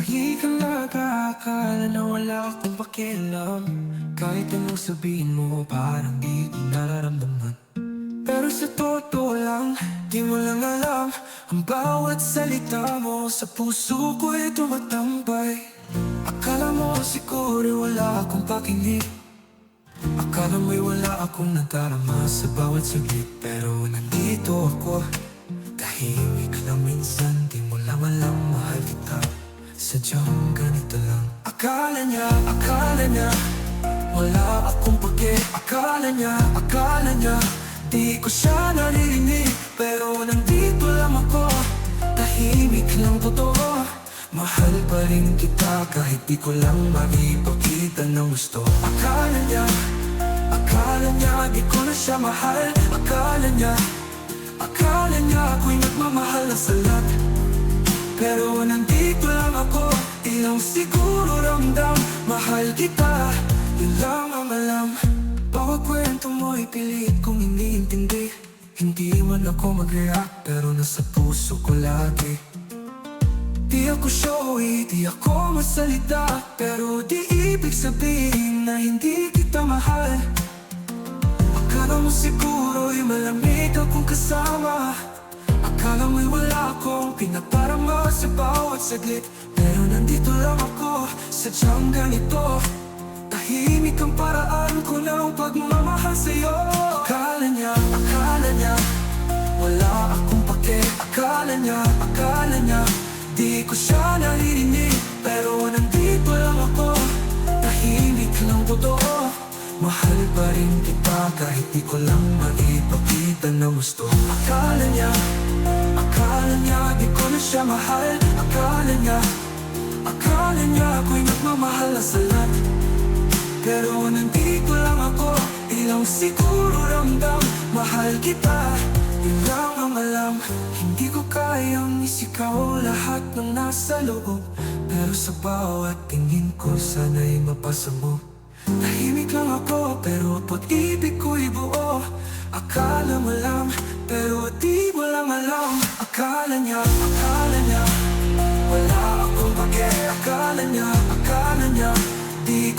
Lagi kang nakakakala na wala akong pakialam Kahit anong sabihin mo parang di ko nararamdaman. Pero sa totoo lang, di mo lang alam Ang bawat salita mo sa puso ko'y tumatambay. Akala mo siguro wala akong pakinig. Akala mo'y wala akong nadarama sa bawat saglit Pero nandito ako. Tahimik lang minsan Di mo lang alam Sadyang ganito lang. Akala niya, akala niya Wala akong pake. Akala niya, akala niya Di ko siya naririnig Pero nandito lang ako Tahimik lang totoo. Mahal pa rin kita kahit di ko lang makipagkita ng gusto. Akala niya, akala niya di ko na siya mahal. Akala niya, akala niya ako'y nagmamahal na salat Pero nandito ako, ilang siguro ramdam. Mahal kita, yun lang ang alam. Bawat kwento mo'y pilit kong iniintindi. Hindi man ako mag-react pero nasa puso ko lagi. Di ako showy, di ako masalita Pero di ibig sabihin na hindi kita mahal. Akala mo siguro'y malamig akong kasama. Akala mo'y wala akong pinaparama sa bawat saglit Pero nandito lang ako, sadyang ganito Tahimik ang paraan ko ng pagmamahal sa'yo. Akala niya, akala niya Wala akong pake. Akala niya, akala niya Di ko siya naririnig. Pero nandito lang ako Tahimik lang totoo Mahal pa rin kita Kahit di ko lang maipakita na gusto. Akala niya Akala niya di ko na siya mahal. Akala niya nagmamahal na salat. Pero nandito lang ako Ilang siguro ramdam. Mahal kita Yun lang ang alam. Hindi ko kayang isikaw Lahat ng nasa loob. Pero sa bawat tingin ko Sana'y mapasa mo. Tahimik lang ako Pero pag-ibig ko'y buo. Akala mo lang Pero di mo lang alam. Akala niya, akala niya wala akong pake. Akala niya,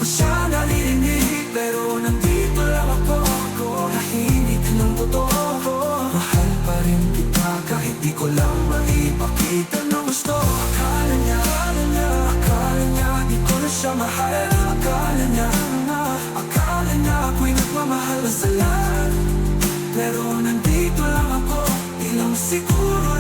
ko siya naririnig Pero nandito lang ako Ako Tahimik ng totoo. Mahal pa rin kita Kahit di ko lang maipakita ng gusto. Akala niya, akala niya Akala niya di ko na siya mahal. Akala niya, akala niya Ako'y nagmamahal na sa lahat pero nandito lang ako Ilang siguro